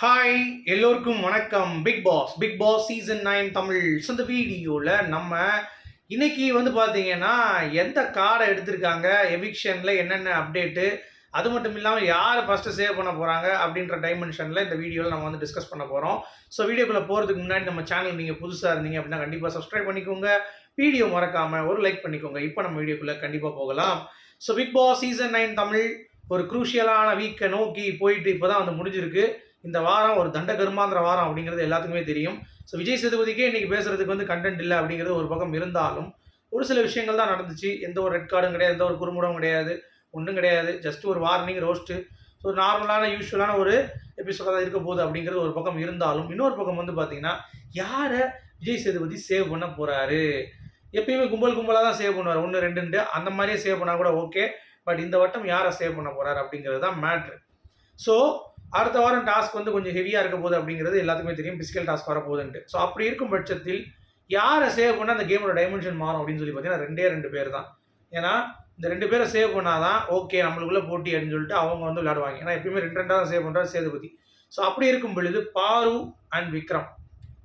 Hi எல்லோருக்கும் வணக்கம். Big Boss Big Boss season nine Tamil so இந்த வீடியோவில் நம்ம இன்னைக்கு வந்து பார்த்தீங்கன்னா எந்த கார்டை எடுத்திருக்காங்க எவிக்ஷனில் என்னென்ன அப்டேட்டு அது மட்டும் இல்லாமல் யார் ஃபஸ்ட்டு சேவ் பண்ண போகிறாங்க அப்படின்ற டைமென்ஷனில் இந்த வீடியோவில் நம்ம வந்து டிஸ்கஸ் பண்ண போகிறோம் ஸோ வீடியோக்குள்ளே போகிறதுக்கு முன்னாடி நம்ம சேனல் நீங்கள் புதுசாக இருந்தீங்க அப்படின்னா கண்டிப்பாக சப்ஸ்கிரைப் பண்ணிக்கோங்க. வீடியோ மறக்காமல் ஒரு லைக் பண்ணிக்கோங்க. இப்போ நம்ம வீடியோக்குள்ளே கண்டிப்பாக போகலாம். So Big Boss season nine Tamil ஒரு குரூஷியலான வீக்கை நோக்கி போயிட்டு இப்போ தான் வந்து முடிஞ்சிருக்கு. இந்த வாரம் ஒரு தண்ட கருமாந்திர வாரம் அப்படிங்கிறது எல்லாத்துக்குமே தெரியும். ஸோ விஜய் சேதுபதிக்கே இன்னைக்கு பேசுறதுக்கு வந்து கண்டென்ட் இல்லை அப்படிங்கிறது ஒரு பக்கம் இருந்தாலும் ஒரு சில விஷயங்கள் தான் நடந்துச்சு. எந்த ஒரு ரெட் கார்டும் கிடையாது எந்த ஒரு குறும்படம் கிடையாது ஒன்றும் கிடையாது. ஜஸ்ட் ஒரு வார்னிங் ரோஸ்ட்டு ஸோ நார்மலான யூஸ்வலான ஒரு எபிசோடாக தான் இருக்க போகுது அப்படிங்கிறது ஒரு பக்கம் இருந்தாலும் இன்னொரு பக்கம் வந்து பார்த்தீங்கன்னா யாரை விஜய் சேதுபதி சேவ் பண்ண போகிறாரு எப்பயுமே கும்பல் கும்பலாக தான் சேவ் பண்ணுவார். ஒன்று ரெண்டுன்ட்டு அந்த மாதிரியே சேவ் பண்ணால் கூட ஓகே பட் இந்த வட்டம் யாரை சேவ் பண்ண போகிறாரு அப்படிங்கிறது தான் மேட்ரு ஸோ அடுத்த வாரம் டாஸ்க் வந்து கொஞ்சம் ஹெவியாக இருக்க போகுது அப்படிங்கிறது எல்லாத்துக்குமே தெரியும். பிசிக்கல் டாஸ்க் வர போகுதுன்ட்டு ஸோ அப்படி இருக்கும் பட்சத்தில் யாரை சேவ் பண்ணால் அந்த கேமோட டைமென்ஷன் மாறும் அப்படின்னு சொல்லி பார்த்தீங்கன்னா ரெண்டே ரெண்டு பேர் தான். ஏன்னா இந்த ரெண்டு பேரை சேவ் பண்ணாதான் ஓகே நம்மளுக்குள்ளே போட்டி அப்படின்னு சொல்லிட்டு அவங்க வந்து விளையாடுவாங்க. ஏன்னா எப்பயுமே ரெண்டு ரெண்டாக தான் சேவ் பண்ணுறாரு சேதுபதி ஸோ அப்படி இருக்கும் பொழுது பாரு அண்ட் விக்ரம்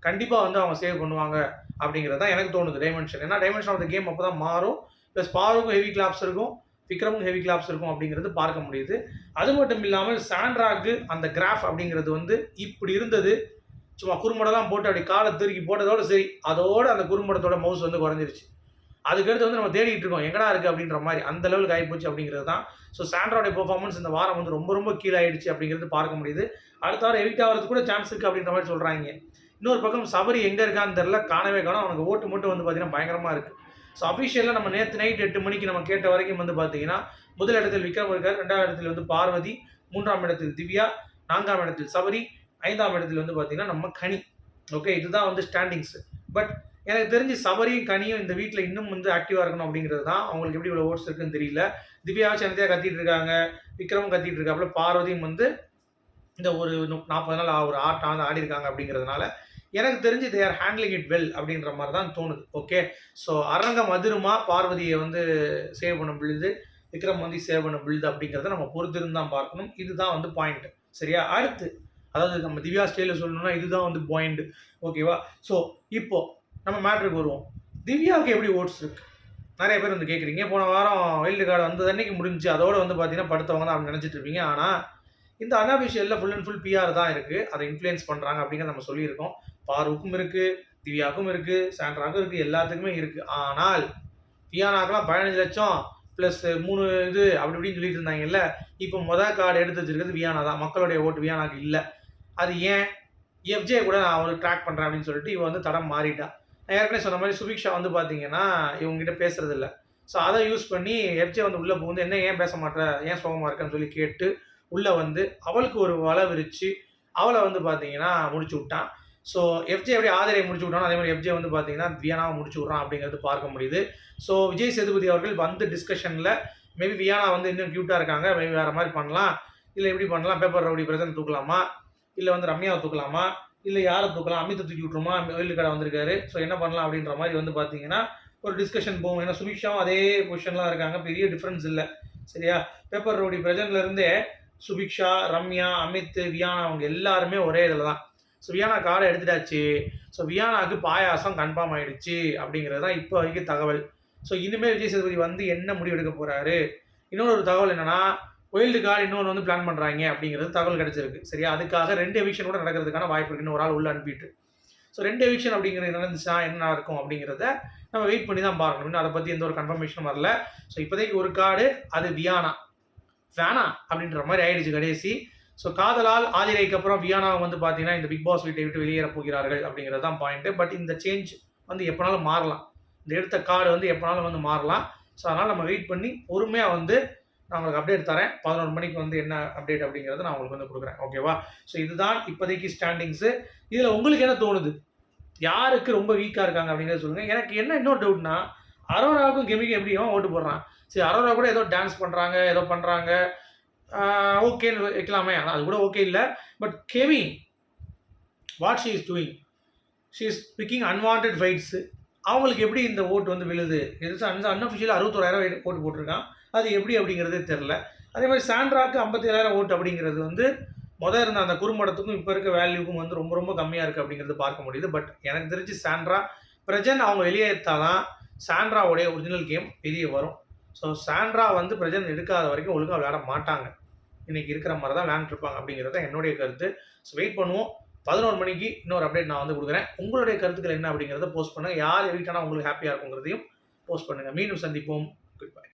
கண்டிப்பாக வந்து அவங்க சேவ் பண்ணுவாங்க அப்படிங்கிறது தான் எனக்கு தோணுது டைமென்ஷன் ஏன்னா டைமென்ஷன் ஆஃப் த கேம் அப்போ தான் மாறும். ப்ளஸ் பாருக்கும் ஹெவி கிளாப்ஸ் இருக்கும். விக்ரமும் ஹெவி கிளாப்ஸ் இருக்கும் அப்படிங்கிறது பார்க்க முடியுது. அது மட்டும் இல்லாமல் சாண்ட்ராக்கு அந்த கிராஃப் அப்படிங்கிறது வந்து இப்படி இருந்தது. சும்மா குறும்படம் போட்டு அப்படி காலை திருக்கி போட்டதோட சரி அதோட அந்த குறும்படத்தோட மவுஸ் வந்து குறைஞ்சிருச்சு. அதுக்கடுத்து வந்து நம்ம தேடிட்டு இருக்கோம் எங்கடா இருக்குது அப்படின்ற மாதிரி. அந்த லெவலுக்கு ஆகிப்போச்சு அப்படிங்கிறது தான். ஸோ சாண்ட்ராவுடைய பெர்ஃபார்மன்ஸ் இந்த வாரம் வந்து ரொம்ப ரொம்ப கீழாயிடுச்சு அப்படிங்கிறது பார்க்க முடியுது. அடுத்த வாரம் எவிக்ட் ஆகிறதுக்கு கூட சான்ஸ் இருக்குது அப்படின்ற மாதிரி சொல்கிறாங்க இன்னொரு பக்கம் சபரி எங்கே இருக்கான்னு தெரில காணவே காணும். அவனுக்கு ஓட்டு மட்டும் வந்து பார்த்தீங்கன்னா பயங்கரமாக இருக்குது ஸோ அஃபிஷியலாக நம்ம நேற்று நைட் எட்டு மணிக்கு நம்ம கேட்ட வரைக்கும் வந்து பார்த்தீங்கன்னா முதல் இடத்தில் விக்ரம் இருக்கார் ரெண்டாவது இடத்தில் வந்து பார்வதி மூன்றாம் இடத்தில் திவ்யா நான்காம் இடத்தில் சபரி ஐந்தாம் இடத்தில் வந்து பார்த்தீங்கன்னா நம்ம கனி. ஓகே இதுதான் வந்து ஸ்டாண்டிங்ஸ் பட் எனக்கு தெரிஞ்சு சபரியும் கனியும் இந்த வீட்டில் இன்னும் வந்து ஆக்டிவாக இருக்கணும் அப்படிங்கிறது தான். அவங்களுக்கு எப்படி இவ்வளோ ஓட்ஸ் இருக்குன்னு தெரியல. திவ்யா சனத்தையாக கத்திட்டு இருக்காங்க. விக்ரமும் கத்திட்டு இருக்காப்புல பார்வதியும் வந்து இந்த ஒரு நாற்பது நாள் ஒரு ஆட்டம் ஆடி இருக்காங்க அப்படிங்கிறதுனால எனக்கு தெரிஞ்சு they are handling it well அப்படின்ற மாதிரி தான் தோணுது. ஓகே ஸோ அரங்கம் அதிருமா பார்வதியை வந்து சேவ் பண்ண விழுது விக்ரம் வந்து சேவ் பண்ண விழுது அப்படிங்கிறத நம்ம பொறுத்திருந்து தான் பார்க்கணும். இதுதான் வந்து பாயிண்ட் சரியா? அடுத்து அதாவது நம்ம திவ்யா ஸ்டைலில் சொல்லணும்னா இதுதான் வந்து பாயிண்ட் ஓகேவா ஸோ இப்போ நம்ம மேட்ருக்கு வருவோம். திவ்யாவுக்கு எப்படி ஓட்ஸ் இருக்கு? நிறைய பேர் வந்து கேட்குறீங்க போன வாரம் வெயில்டு கார்டு வந்தது அன்னைக்கு முடிஞ்சு அதோட வந்து பார்த்தீங்கன்னா படுத்தவங்க தான் அப்படின்னு நினச்சிட்டு இருப்பீங்க. ஆனால் இந்த அனாபிஷியலில் ஃபுல் அண்ட் ஃபுல் பிஆர் தான் இருக்குது அதை இன்ஃப்ளூயன்ஸ் பண்ணுறாங்க அப்படிங்கிற நம்ம சொல்லியிருக்கோம். பார்வுக்கும் இருக்குது திவ்யாவுக்கும் இருக்குது சாண்ட்ராவுக்கும் இருக்குது எல்லாத்துக்குமே இருக்குது ஆனால் பியானாக்கெல்லாம் பதினஞ்சு லட்சம் ப்ளஸ் மூணு இது அப்படி இப்படின்னு சொல்லிட்டு இருந்தாங்கல்ல இப்போ மொதல் கார்டு எடுத்து வச்சிருக்கிறது வியானா தான். மக்களுடைய ஓட்டு வியானாக்கு இல்லை. அது ஏன்? எஃப்ஜே கூட நான் ஒரு ட்ராக் பண்ணுறேன் அப்படின்னு சொல்லிட்டு இவன் வந்து தடம் மாறிட்டான் நான் ஏற்கனவே சொன்ன மாதிரி சுபிக்ஷா வந்து பார்த்தீங்கன்னா இவங்ககிட்ட பேசுறது இல்லை. ஸோ அதை யூஸ் பண்ணி எஃப்ஜே வந்து உள்ளே புகுந்து என்ன ஏன் பேச மாட்டேற ஏன் சோகமாக இருக்கேன்னு சொல்லி கேட்டு உள்ளே வந்து அவளுக்கு ஒரு வலை விரித்து அவளை வந்து பார்த்தீங்கன்னா முடிச்சு விட்டான். ஸோ எஃப்ஜே எப்படி ஆதரவை முடிச்சு விட்டானோ அதே மாதிரி எஃப்ஜே வந்து பார்த்தீங்கன்னா வியானாவை முடிச்சு விட்றான் அப்படிங்கிறது பார்க்க முடியுது. ஸோ விஜய் சேதுபதி அவர்கள் வந்து டிஸ்கஷனில் மேபி வியானா வந்து இன்னும் க்யூட்டாக இருக்காங்க மேபி வேறு மாதிரி பண்ணலாம். இல்லை எப்படி பண்ணலாம்? பேப்பர் ரவுடி பிரசன்ட் தூக்கலாமா? இல்லை வந்து ரம்யாவை தூக்கலாமா? இல்லை யாரை தூக்கலாம்? அமித்தை தூக்கி விட்ருமா வெயில் கடை வந்திருக்காரு. ஸோ என்ன பண்ணலாம் அப்படின்ற மாதிரி வந்து பார்த்தீங்கன்னா ஒரு டிஸ்கஷன் போகும். ஏன்னா சுபிக்ஷாவும் அதே பொசிஷன்லாம் இருக்காங்க. பெரிய டிஃப்ரென்ஸ் இல்லை. சரியா? பேப்பர் ரவுடி பிரஜன்ல சுபிக்ஷா ரம்யா அமித் வியானா அவங்க எல்லாருமே ஒரே இதில் தான் ஸோ வியானா கார்டை எடுத்துட்டாச்சு. ஸோ வியானாக்கு பாயாசம் கன்ஃபார்ம் ஆயிடுச்சு அப்படிங்கிறது தான் இப்போ வரைக்கும் தகவல். ஸோ இனிமேல் விஜய் சேதுபதி வந்து என்ன முடிவு எடுக்க போகிறாரு இன்னொரு ஒரு தகவல் என்னென்னா ஒயில்டு கார்டு இன்னொன்று வந்து பிளான் பண்ணுறாங்க அப்படிங்கிறது தகவல் கிடச்சிருக்கு. சரியா? அதுக்காக ரெண்டு எவிக்ஷன் கூட நடக்கிறதுக்கான வாய்ப்பு இருக்குன்னு ஒரு ஆள் உள்ள அனுப்பிட்டு. ஸோ ரெண்டு எவிக்ஷன் அப்படிங்கிறது நடந்துச்சுன்னா என்ன நடக்கும் அப்படிங்கிறத நம்ம வெயிட் பண்ணி தான் பார்க்கணும். இன்னும் அதை பற்றி எந்த ஒரு கன்ஃபர்மேஷனும் வரல. ஸோ இப்போதைக்கு ஒரு கார்டு அது வியானா வேணா அப்படின்ற மாதிரி ஆயிடுச்சு கடைசி. ஸோ காதலால் ஆதிரைக்கு அப்புறம் வியானா வந்து பார்த்தீங்கன்னா இந்த பிக் பாஸ் வீட்டை விட்டு வெளியேற போகிறார்கள் அப்படிங்கிறது தான் பாயிண்ட்டு பட் இந்த சேஞ்ச் வந்து எப்போனாலும் மாறலாம். இந்த எடுத்த கார்டு வந்து எப்போனாலும் வந்து மாறலாம். ஸோ அதனால் நம்ம வெயிட் பண்ணி பொறுமையாக வந்து நான் உங்களுக்கு அப்டேட் தரேன். பதினொரு மணிக்கு வந்து என்ன அப்டேட் அப்படிங்கிறத நான் உங்களுக்கு வந்து கொடுக்குறேன். ஓகேவா ஸோ இதுதான் இப்போதைக்கு ஸ்டாண்டிங்ஸு இதில் உங்களுக்கு என்ன தோணுது? யாருக்கு ரொம்ப வீக்காக இருக்காங்க அப்படிங்கிறத சொல்லுங்கள் எனக்கு என்ன இன்னொரு டவுட்னா அரோராவுக்கும் கெமிக்கும் எப்படியும் ஓட்டு போடுறான். சரி அரோரா கூட ஏதோ டான்ஸ் பண்ணுறாங்க ஏதோ பண்ணுறாங்க ஓகேன்னு வைக்கலாமே. ஆனால் அது கூட ஓகே இல்லை. But Kemi what she is doing she is picking unwanted fights அவங்களுக்கு எப்படி இந்த ஓட்டு வந்து விழுது? இது அன்அஃபிஷியலாக அறுபத்தோராயிரம் ஓட்டு போட்டிருக்கான். அது எப்படி அப்படிங்கிறதே தெரில அதே மாதிரி சாண்ட்ராக்கு ஐம்பத்தி ஏழாயிரம் ஓட்டு அப்படிங்கிறது வந்து முதல் இருந்த அந்த குறும்படத்துக்கும் இப்போ இருக்க வேல்யூக்கும் வந்து ரொம்ப ரொம்ப கம்மியாக இருக்குது அப்படிங்கிறது பார்க்க முடியுது. பட் எனக்கு தெரிஞ்சு சாண்ட்ரா பிரஜன் அவங்க வெளியேற்றாதான் சாண்ட்ராவுடைய ஒரிஜினல் கேம் வெளியே வரும். ஸோ சாண்ட்ரா வந்து பிரஜன் எடுக்காத வரைக்கும் ஒழுங்காக விளையாட மாட்டாங்க. இன்னைக்கு இருக்கிற மாதிரி தான் விளையாண்டுருப்பாங்க அப்படிங்கிறது என்னுடைய கருத்து. ஸோ வெயிட் பண்ணுவோம். பதினோரு மணிக்கு இன்னொரு அப்டேட் நான் வந்து கொடுக்குறேன். உங்களுடைய கருத்துக்கள் என்ன அப்படிங்கிறத போஸ்ட் பண்ணுங்கள் யார் எவிக்டானா உங்களுக்கு ஹாப்பியாக இருக்குங்கிறதையும் போஸ்ட் பண்ணுங்கள் மீண்டும் சந்திப்போம். Good bye